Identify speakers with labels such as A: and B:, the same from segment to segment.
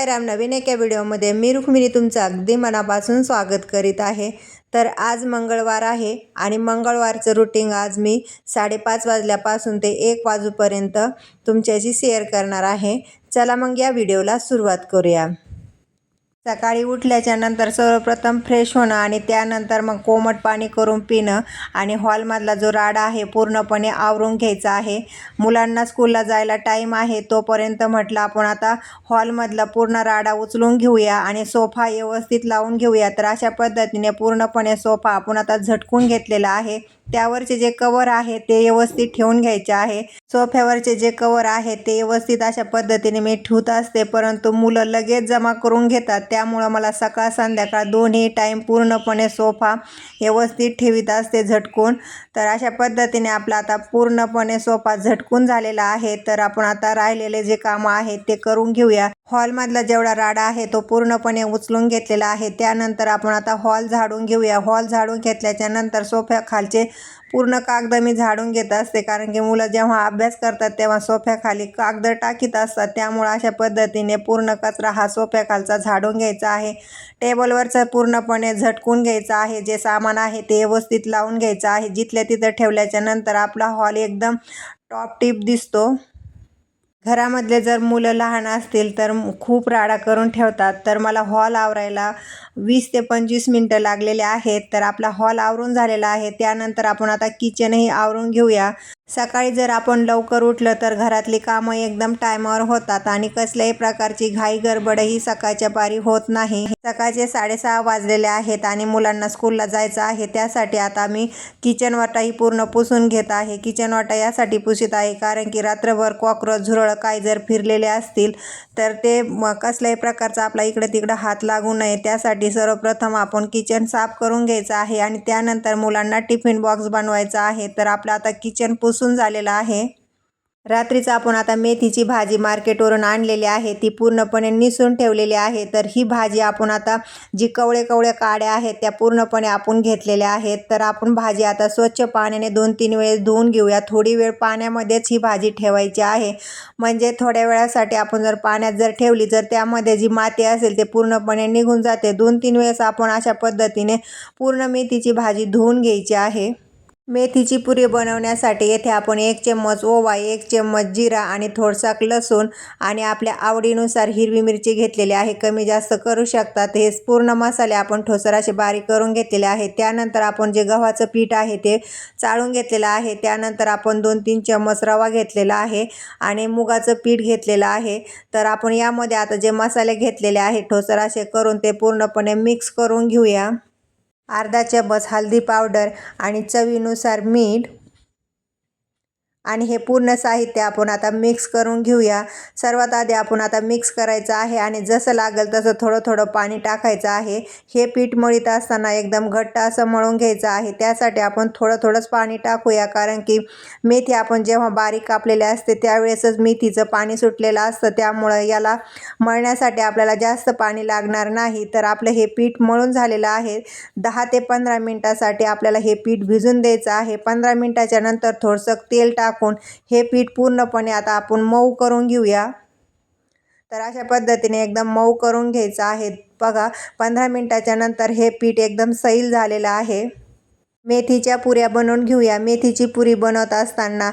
A: ओम साईराम नवीन एका व्हिडिओमध्ये मी रुक्मिणी तुमचं अगदी मनापासून स्वागत करीत आहे. तर आज मंगळवार आहे आणि मंगळवारचं रुटीन आज मी साडेपाच वाजल्यापासून ते एक वाजूपर्यंत तुमच्याशी शेअर करणार आहे. चला मग या व्हिडिओला सुरुवात करूया. सकाळी उठल्याच्या नंतर सर्वप्रथम फ्रेश होणं आणि त्यानंतर मग कोमट पाणी करून पिणं आणि हॉलमधला जो राडा आहे पूर्णपणे आवरून घ्यायचा आहे. मुलांना स्कूलला जायला टाईम आहे तोपर्यंत म्हटलं आपण आता हॉलमधला पूर्ण राडा उचलून घेऊया आणि सोफा व्यवस्थित लावून घेऊया. तर अशा पद्धतीने पूर्णपणे सोफा आपण आता झटकून घेतलेला आहे. त्यावरचे जे कवर आहे ते व्यवस्थित ठेवून घ्यायचे आहे. सोफ्यावरचे जे कवर आहे ते व्यवस्थित अशा पद्धतीने मी ठेवत असते. परंतु मुलं लगेच जमा करून घेतात. त्यामुळं मला सकाळ संध्याकाळ दोन्ही टाईम पूर्णपणे सोफा व्यवस्थित ठेवीत असते झटकून. तर अशा पद्धतीने आपला आता पूर्णपणे सोफा झटकून झालेला आहे. तर आपण आता राहिलेले जे कामं आहेत ते करून घेऊया. हॉलमधला जेवढा राडा आहे तो पूर्णपणे उचलून घेतलेला आहे. त्यानंतर आपण आता हॉल झाडून घेऊया. हॉल झाडून घेतल्याच्या नंतर सोफ्याखालचे पूर्ण कागद मी झाडून घेत असते. कारण की मुलं जेव्हा अभ्यास करतात तेव्हा सोफ्याखाली कागद टाकीत असतात. त्यामुळं अशा पद्धतीने पूर्ण कचरा हा सोफ्याखालचा झाडून घ्यायचा आहे. टेबलवरचं पूर्णपणे झटकून घ्यायचं आहे. जे सामान आहे ते व्यवस्थित लावून घ्यायचं आहे. जिथल्या तिथं ठेवल्याच्या नंतर आपला हॉल एकदम टॉप टिप दिसतो. घरामधले जर मुलं लहान असतील तर खूप राडा करून ठेवतात. तर मला हॉल आवरायला वीस ते पंचवीस मिनटं लागलेले आहेत. तर आपला हॉल आवरून झालेला आहे. त्यानंतर आपण आता किचनही आवरून घेऊया. सकाळी जर आपण लवकर उठलं तर घरातली कामं एकदम टायमावर होतात आणि कसल्याही प्रकारची घाई गडबडही सकाळच्या पारी होत नाही. सकाळचे साडेसहा वाजलेले आहेत आणि मुलांना स्कूलला जायचं आहे. त्यासाठी आता मी किचन वाटाही पूर्ण पुसून घेत आहे. किचन वाटा यासाठी पुसित आहे कारण की रात्रभर कॉक्रोच झुरळ काय जर फिरलेले असतील तर ते कसल्याही प्रकारचा आपला इकडे तिकडं हात लागू नये. त्यासाठी सर्वप्रथम आपण किचन साफ करून घ्यायचं आहे आणि त्यानंतर मुलांना टिफिन बॉक्स बनवायचा आहे. तर आपलं आता किचन पुस पुसून झालेलं आहे. रात्रीचं आपण आता मेथीची भाजी मार्केटवरून आणलेली आहे. ती पूर्णपणे निसून ठेवलेली आहे. तर ही भाजी आपण आता जी कवळे कवळे काड्या आहेत त्या पूर्णपणे आपण घेतलेल्या आहेत. तर आपण भाजी आता स्वच्छ पाण्याने दोन तीन वेळेस धुवून घेऊया. थोडी वेळ पाण्यामध्येच ही भाजी ठेवायची आहे. म्हणजे थोड्या वेळासाठी आपण जर पाण्यात जर ठेवली जर त्यामध्ये जी माती असेल ते पूर्णपणे निघून जाते. दोन तीन वेळेस आपण अशा पद्धतीने पूर्ण मेथीची भाजी धुवून घ्यायची आहे. मेथीची पुरी बनवण्यासाठी येथे आपण एक चम्मच ओवा एक चम्मच जिरा आणि थोडसा लसूण आणि आपल्या आवडीनुसार हिरवी मिरची घेतलेली आहे. कमी जास्त करू शकतात. हे पूर्ण मसाले आपण ठोसर असे बारीक करून घेतलेले आहे. त्यानंतर आपण जे गव्हाचं पीठ आहे ते चाळून घेतलेलं आहे. त्यानंतर आपण दोन तीन चम्मच रवा घेतलेला आहे आणि मुगाचं पीठ घेतलेलं आहे. तर आपण यामध्ये आता जे मसाले घेतलेले आहे ठोसर असे करून ते पूर्णपणे मिक्स करून घेऊया. अर्धा चम्मच हळदी पावडर आणि चवीनुसार मीठ आणि हे पूर्ण साहित्य आपण आता मिक्स करून घेऊया. सर्वात आधी आपण आता मिक्स करायचं आहे आणि जसं लागेल तसं थोडं थोडं पाणी टाकायचं आहे. हे पीठ मळीत असताना एकदम घट्ट असं मळून घ्यायचं आहे. त्यासाठी आपण थोडं थोडंच पाणी टाकूया कारण की मेथी आपण जेव्हा बारीक कापलेले असते त्यावेळेसच मेथीचं पाणी सुटलेलं असतं. त्यामुळं याला मळण्यासाठी आपल्याला जास्त पाणी लागणार नाही. तर आपलं हे पीठ मळून झालेलं आहे. दहा ते पंधरा मिनटासाठी आपल्याला हे पीठ भिजून द्यायचं आहे. पंधरा मिनटाच्या नंतर थोडंसं तेल टाक टाकून हे पीठ पूर्णपणे आता आपण मऊ करून घेऊया. तर अशा पद्धतीने एकदम मऊ करून घ्यायचं आहे. बघा पंधरा मिनटाच्या नंतर हे पीठ एकदम सैल झालेलं आहे. मेथीच्या पुऱ्या बनवून घेऊया. मेथीची पुरी बनवत असताना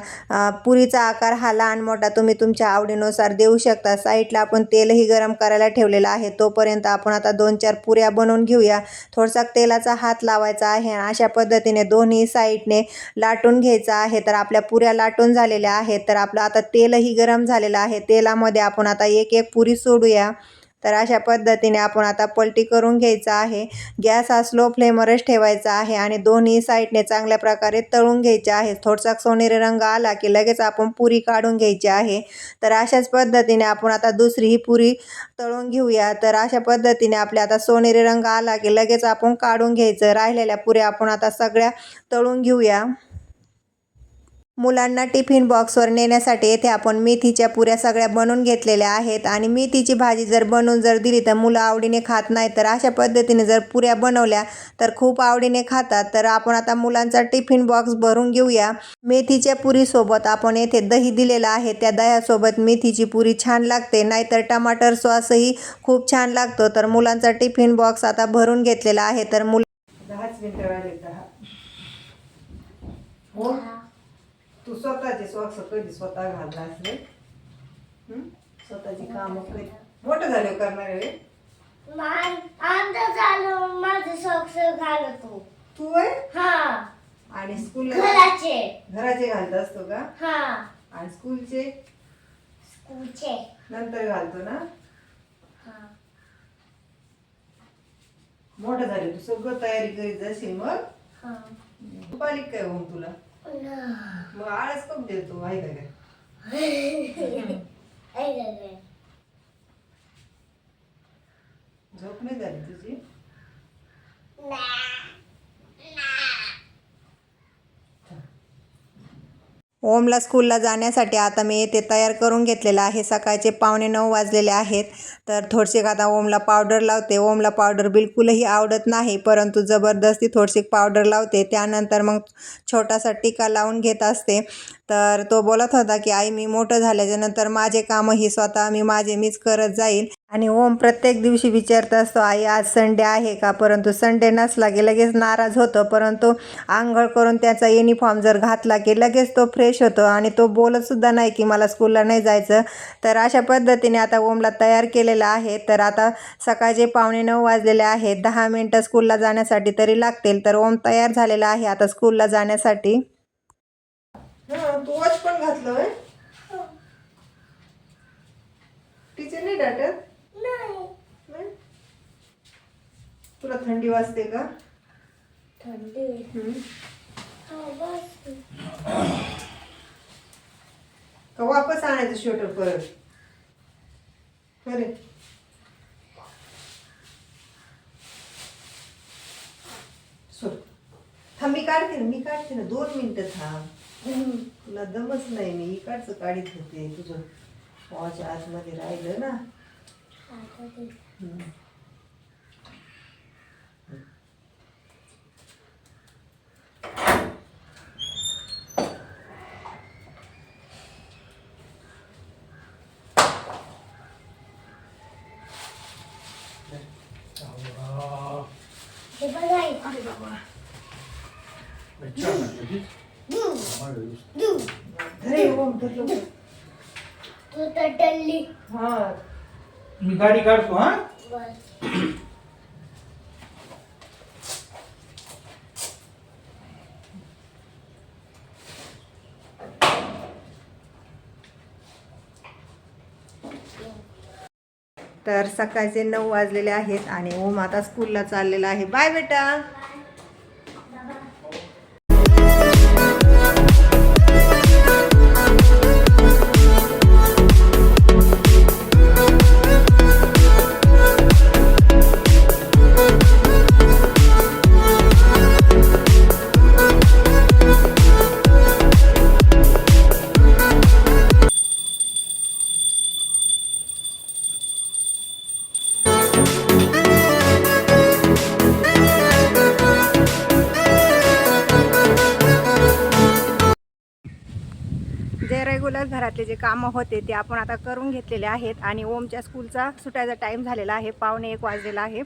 A: पुरीचा आकार हा लहान मोठा तुम्ही तुमच्या आवडीनुसार देऊ शकता. साईडला आपण तेलही गरम करायला ठेवलेलं आहे. तोपर्यंत आपण आता दोन चार पुऱ्या बनवून घेऊया. थोडासा तेलाचा हात लावायचा आहे अशा पद्धतीने दोन्ही साईडने लाटून घ्यायचं आहे. तर आपल्या पुऱ्या लाटून झालेल्या आहेत. तर आपलं आता तेलही गरम झालेलं आहे. तेलामध्ये आपण आता एक एक पुरी सोडूया. तर अशा पद्धतीने आपण आता पलटी करून घ्यायचा आहे. गॅस हा स्लो फ्लेमवरच ठेवायचा आहे आणि दोन्ही साईडने चांगल्या प्रकारे तळून घ्यायचे आहे. थोडासा सोनेरी रंग आला की लगेच आपण पुरी काढून घ्यायची आहे. तर अशाच पद्धतीने आपण आता दुसरी ही पुरी तळून घेऊया. तर अशा पद्धतीने आपल्या आता सोनेरी रंग आला की लगेच आपण काढून घ्यायचं. राहिलेल्या पुऱ्या आपण आता सगळ्या तळून घेऊया. मुलांना टिफिन बॉक्सवर नेण्यासाठी येथे आपण मेथीच्या पुऱ्या सगळ्या बनवून घेतलेल्या आहेत. आणि मेथीची भाजी जर बनवून जर दिली तर मुलं आवडीने खात नाही तर अशा पद्धतीने जर पुऱ्या बनवल्या तर खूप आवडीने खातात. तर आपण आता मुलांचा टिफिन बॉक्स भरून घेऊया. मेथीच्या पुरीसोबत आपण येथे दही दिलेलं आहे. त्या दह्यासोबत मेथीची पुरी छान लागते. नाहीतर टमाटर सॉसही खूप छान लागतो. तर मुलांचा टिफिन बॉक्स आता भरून घेतलेला आहे. तर मुल दहाच मिनिटं राहिले दहा हो तू स्वतःचे सॉक्स कधी स्वतः घालला असले? हं? स्वतःची कामं कधी? मोठं झालं करणार आहे
B: आमचं चालू माझे सॉक्स घालतो
A: तू आहे
B: हा.
A: आणि स्कूल
B: घराचे.
A: घराचे घालत असतो का?
B: हा.
A: आणि स्कूलचे?
B: स्कूलचे.
A: नंतर घालतो ना?
B: हा.
A: मोठं झाले तू सगळं तयारी करीत जाशील मग?
B: हा.
A: तू पालिक काय होऊन तुला? मग आळस कम देतो आहे का? काय झोप नाही झाली तुझी? ओमला स्कूलला जाण्यासाठी आता मी येथे तयार करून घेतलेलं आहे. सकाळचे पावणे नऊ वाजलेले आहेत. तर थोडशीक आता ओमला पावडर लावते. ओमला पावडर बिलकुलही आवडत नाही परंतु जबरदस्ती थोडशीक पावडर लावते. त्यानंतर मग छोटासा टिका लावून घेत असते. तर तो बोलत होता की आई मी मोठं झाल्याच्यानंतर माझे कामही स्वतः मी माझे मीच करत जाईल आणि ओम प्रत्येक दिवशी विचारत असतो आई आज संडे आहे का? परंतु संडे नसला की लगेच नाराज होतो परंतु आंघोळ करून त्याचा युनिफॉर्म जर घातला की लगेच तो फ्रेश होतो आणि तो बोलतसुद्धा नाही की मला स्कूलला नाही जायचं. तर अशा पद्धतीने आता ओमला तयार केलेलं आहे. तर आता सकाळचे पावणे नऊ वाजलेले आहेत. दहा मिनटं स्कूलला जाण्यासाठी तरी लागतील. तर ओम तयार झालेला आहे आता स्कूलला जाण्यासाठी. तू वॉच पण घातलं टीचर नाही डाटत?
B: नाही.
A: तुला थंडी वाजते का?
B: थंडी? हा बस
A: का वापस आणायचं स्वेटर परत? खरे सोड. थांब मी काढते ना मी काढते ना. दोन मिनिटं थांब. तुला दमच नाही मी इकडचं काढीत होते. तुझं वॉच आतमध्ये राहिलं ना. हम्म.
B: हे बघायचं
A: धरे ओम धर लवकर.
B: तू तर टल्ली
A: हा
C: मी गाडी काढतो हा?
B: बस
A: तर सकाळचे नऊ वाजलेले आहेत आणि ओम आता स्कूलला चाललेला आहे. बाय बेटा. घरातले जे कामं होते ते आपण आता करून घेतलेले आहेत आणि ओमच्या स्कूलचा सुटायचा टाईम झालेला आहे पावणे एक वाजलेला आहे.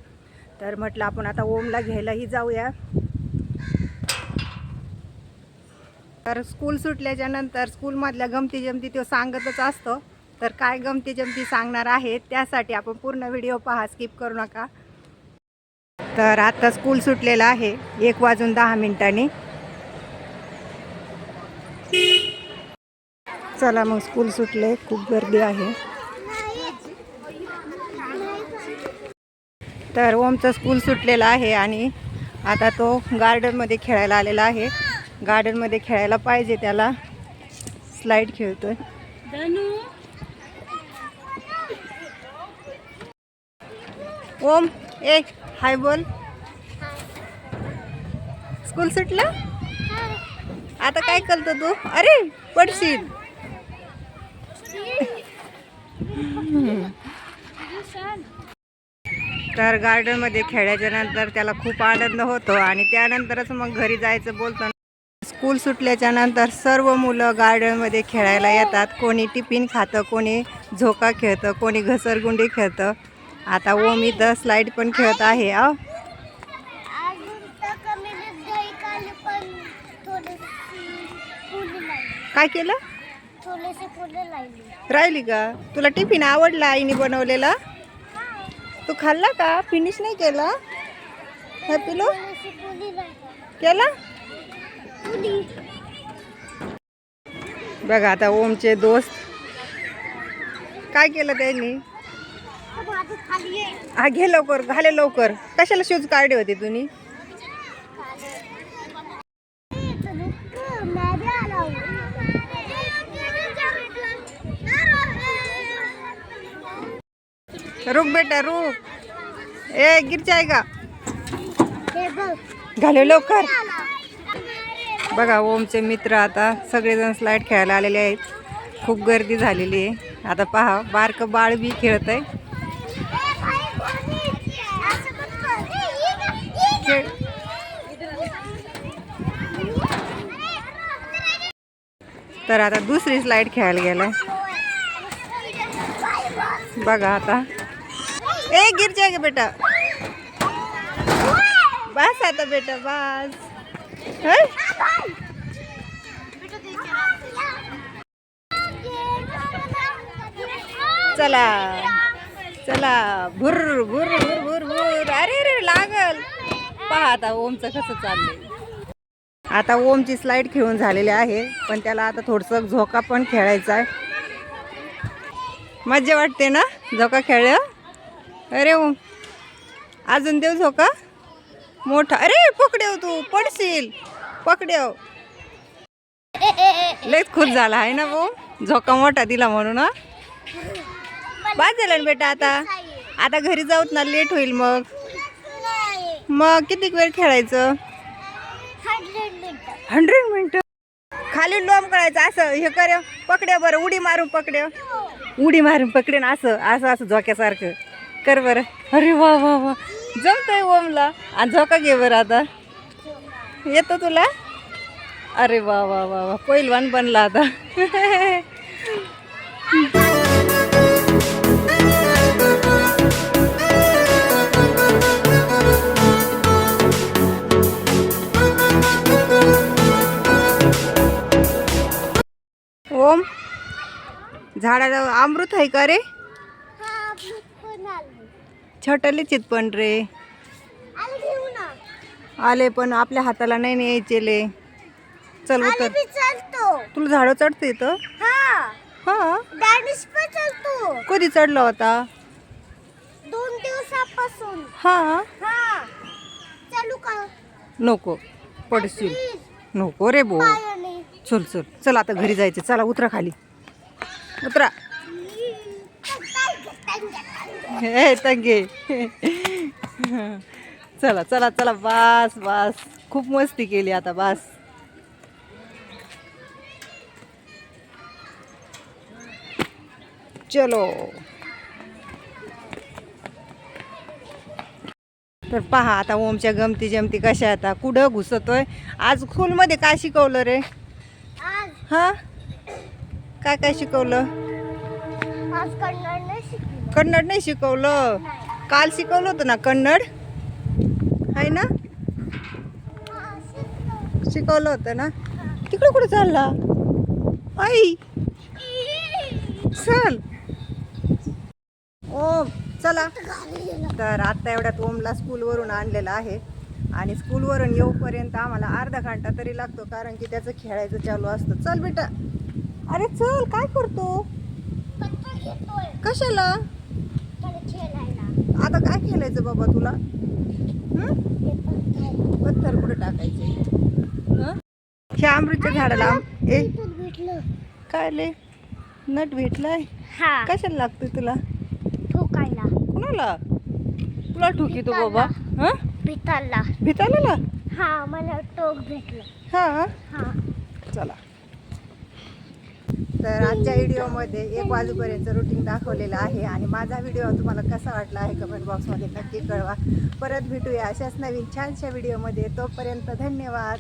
A: तर म्हटलं आपण आता ओमला घ्यायलाही जाऊया. तर स्कूल सुटल्याच्या नंतर स्कूलमधल्या गमती जमती तो सांगतच असतो. तर काय गमती जमती सांगणार आहे त्यासाठी आपण पूर्ण व्हिडिओ पहा स्किप करू नका. तर आता स्कूल सुटलेलं आहे एक वाजून दहा मिनिटांनी. चला मग स्कूल सुटले. खूप गर्दी आहे. तर ओमचं स्कूल सुटलेलं आहे आणि आता तो गार्डनमध्ये खेळायला आलेला आहे. गार्डनमध्ये खेळायला पाहिजे त्याला. स्लाईड खेळतोय. ओम ए हाय बोल. स्कूल सुटलं? आता काय करतो तू? अरे पडशील. तर गार्डनमध्ये खेळायच्या नंतर त्याला खूप आनंद होतो आणि त्यानंतरच मग घरी जायचं बोलतो. स्कूल सुटल्याच्या नंतर सर्व मुलं गार्डनमध्ये खेळायला येतात. कोणी टिफिन खातं कोणी झोका खेळतं कोणी घसरगुंडी खेळतं. आता ओम इथं स्लाईड पण खेळत आहे
B: तर लागली
A: काय केलं?
B: थोडीशी फुले लागली
A: राहिली का? तुला टिफिन आवडला आईने बनवलेला? तू खाल्ला का? फिनिश नाही केला? हा पिलो
B: थोडीशी फुले लागली
A: केला?
B: फुली
A: बघा आता ओमचे दोस्त. काय केलं त्यांनी? हा घे लवकर घाले लवकर. कशाला शूज काढले होते तुम्ही? रुक बेटा रुक. ए गिर जायगा घाले लवकर. बघा ओमचे मित्र आता सगळेजण स्लाईड खेळायला आलेले आहेत. खूप गर्दी झालेली आहे. आता पहा बारकं बाळ बी खेळत आहे. तर आता दुसरी स्लाईड खेळायला गेलाय. बघा आता. ए गिर जाएगा बेटा। बस आता बेटा बस। चला चला भुर भुर भुर भुर भुर। अरे अरे लागल। पहा आता ओमचं कसं चाललंय. आता ओमची स्लाईड खेळून झालेली आहे पण त्याला आता थोडंसं झोका पण खेळायचा आहे. मज्जा वाटते ना झोका खेळलं अरे ओ अजून देऊ झोका मोठा. अरे पकडेव तू. पडशील. पकडेव. लयच खुश झाला आहे ना भाऊ? झोका मोठा दिला म्हणून हा? बाद झालं ना बेटा आता? आता घरी जाऊत ना लेट होईल मग. मग किती वेळ खेळायचं? हंड्रेड मिनटं खाली लोम करायचं असं हे कर. पकड्या बरं उडी मारून पकड्या उडी मारून पकडे ना असं असं असं झोक्यासारखं. कर बरं. अरे वा वा वा. जमतंय ओमला. आणि झोका घे बरं आता. येतो तुला? अरे वा वा वा वा. पहिलवान बनला आता. ओम झाडाला अमृत आहे का रे? छोटले चित पण रे. आले पण आपल्या हाताला नाही न्यायचेले. चल उतर. तुला झाडं चढते इथं?
B: हा.
A: हा? कधी चढला होता?
B: दोन दिवसापासून.
A: हा?
B: हा. चालू का
A: नको. पडशील. नको रे बो. चल चल. चल आता घरी जायचं. चला उतरा खाली. उतरा. हे तंगे चला चला चला बस बस. खूप मस्ती केली आता बस. चलो. तर पहा आता ओमच्या गमती जमती कशा आता कुठं घुसतोय? आज स्कूलमध्ये काय शिकवलं रे? हां? काय काय शिकवलं?
B: आज कन्नड नाही
A: शिकवलं. काल शिकवलं होतं ना कन्नड? आहे ना? शिकवलं होतं ना? तिकडं कुठं चालला? आई! चल. ओम चला. तर आत्ता एवढ्यात ओमला स्कूलवरून आणलेलं आहे. आणि स्कूलवरून येऊपर्यंत आम्हाला अर्धा घंटा तरी लागतो कारण की त्याचं खेळायचं चालू असतं. चल बेटा. अरे चल काय करतो? कशाला? आता काय खेळायचं बाबा तुला? पत्थर कुठं टाकायचे? ह्या अमृतच्या झाडाला ए काय ले नट भेटलाय?
B: हा.
A: कशाला लागतोय तुला?
B: ठोकायला.
A: कुणाला? तुला ठुकी तू बाबा. हं?
B: भिताला.
A: भिताला
B: हा मला टोक भेटलं.
A: हा.
B: हा.
A: चला. तर आजच्या व्हिडिओमध्ये एक वाजूपर्यंत रुटीन दाखवलेलं आहे. आणि माझा व्हिडिओ तुम्हाला कसा वाटला आहे कमेंट बॉक्समध्ये नक्की कळवा. परत भेटूया अशाच नवीन छानशा व्हिडिओमध्ये. तोपर्यंत धन्यवाद.